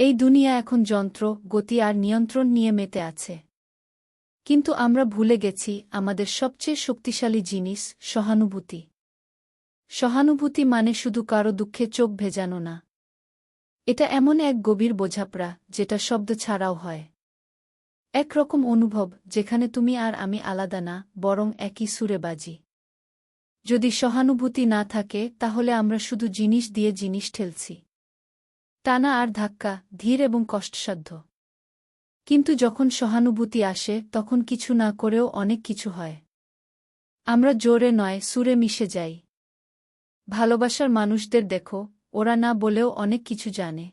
এই দুনিয়া এখন যন্ত্র, গতি আর নিয়ন্ত্রণ নিয়ে মেতে আছে। কিন্তু আমরা ভুলে গেছি আমাদের সবচেয়ে শক্তিশালী জিনিস, সহানুভূতি। সহানুভূতি মানে শুধু কারও দুঃখে চোখ ভেজানো না। এটা এমন এক গভীর বোঝাপড়া, যেটা শব্দ ছাড়াও হয়। একরকম অনুভব, যেখানে তুমি আর আমি আলাদা না, বরং একই সুরে বাজি। যদি সহানুভূতি না থাকে, তাহলে আমরা শুধু জিনিস দিয়ে জিনিস ঠেলছি। টানা আর ধাক্কা, ধীর এবং কষ্টসাধ্য। কিন্তু যখন সহানুভূতি আসে, তখন কিছু না করেও অনেক কিছু হয়। আমরা জোরে নয়, সুরে মিশে যাই। ভালোবাসার মানুষদের দেখো, ওরা না বলেও অনেক কিছু জানে।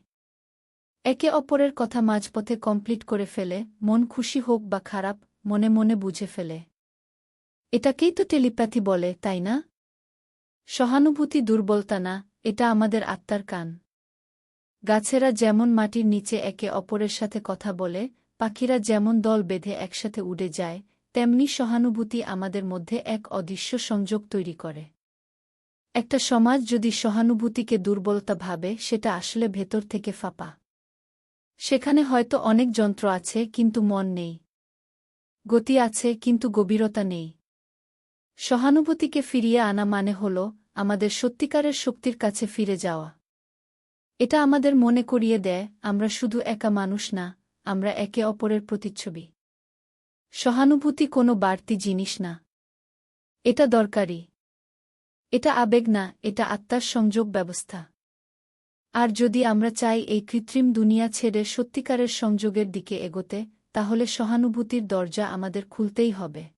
একে অপরের কথা মাঝপথে কমপ্লিট করে ফেলে, মন খুশি হোক বা খারাপ, মনে মনে বুঝে ফেলে। এটাকেই তো টেলিপ্যাথি বলে, তাই না? সহানুভূতি দুর্বলতা না, এটা আমাদের আত্মার কান। গাছেরা যেমন মাটির নিচে একে অপরের সাথে কথা বলে, পাখিরা যেমন দল বেঁধে একসাথে উড়ে যায়, তেমনি সহানুভূতি আমাদের মধ্যে এক অদৃশ্য সংযোগ তৈরি করে। একটা সমাজ যদি সহানুভূতিকে দুর্বলতা ভাবে, সেটা আসলে ভেতর থেকে ফাঁপা। সেখানে হয়তো অনেক যন্ত্র আছে, কিন্তু মন নেই। গতি আছে, কিন্তু গভীরতা নেই। সহানুভূতিকে ফিরিয়ে আনা মানে হল, আমাদের সত্যিকারের শক্তির কাছে ফিরে যাওয়া। এটা আমাদের মনে করিয়ে দেয়, আমরা শুধু একা মানুষ না, আমরা একে অপরের প্রতিচ্ছবি। সহানুভূতি কোনো বাড়তি জিনিস না। এটা দরকারি। এটা আবেগ না, এটা আত্মার সংযোগ ব্যবস্থা। আর যদি আমরা চাই এই কৃত্রিম দুনিয়া ছেড়ে সত্যিকারের সংযোগের দিকে এগোতে, তাহলে সহানুভূতির দরজা আমাদের খুলতেই হবে।